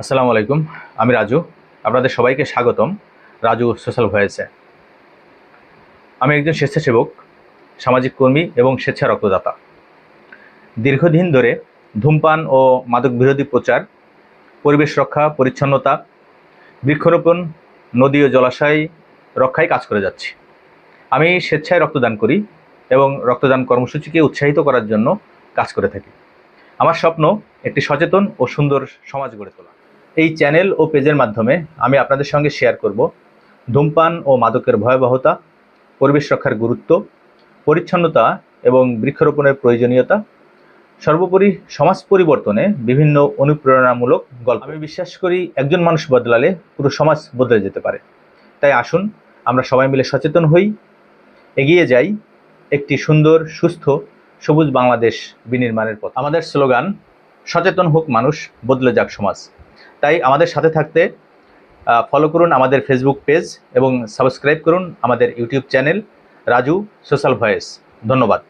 আসসালামু আলাইকুম, আমি রাজু। আপনাদের সবাইকে স্বাগতম। রাজু সোশ্যাল ভয়েসে। আমি একজন স্বেচ্ছাসেবক, সামাজিক কর্মী এবং স্বেচ্ছা রক্তদাতা। দীর্ঘদিন ধরে ধূমপান ও মাদক বিরোধী প্রচার, পরিবেশ রক্ষা, পরিচ্ছন্নতা, বৃক্ষরোপণ, নদী ও জলাশয় রক্ষায় কাজ করে যাচ্ছি। আমি স্বেচ্ছায় রক্তদান করি এবং রক্তদান কর্মসূচিকে উৎসাহিত করার জন্য কাজ করে থাকি। আমার স্বপ্ন একটি সচেতন ও সুন্দর সমাজ গড়ে তোলা। এই চ্যানেল ও পেজের মাধ্যমে আমি আপনাদের সঙ্গে শেয়ার করব ধূমপান ও মাদকের ভয়াবহতা, পরিবেশ রক্ষার গুরুত্ব, পরিচ্ছন্নতা এবং বৃক্ষরোপণের প্রয়োজনীয়তা, সর্বোপরি সমাজ পরিবর্তনে বিভিন্ন অনুপ্রেরণামূলক গল্প। আমি বিশ্বাস করি একজন মানুষ বদলালে পুরো সমাজ বদলে যেতে পারে। তাই আসুন, আমরা সবাই মিলে সচেতন হই। এগিয়ে যাই একটি সুন্দর, সুস্থ, সবুজ বাংলাদেশ বিনির্মাণের পথ। আমাদের স্লোগান, সচেতন হোক মানুষ, বদলে যাক সমাজ। তাই আমাদের সাথে থাকতে ফলো করুন আমাদের ফেসবুক পেজ এবং সাবস্ক্রাইব করুন আমাদের YouTube channel Raju social voice ধন্যবাদ।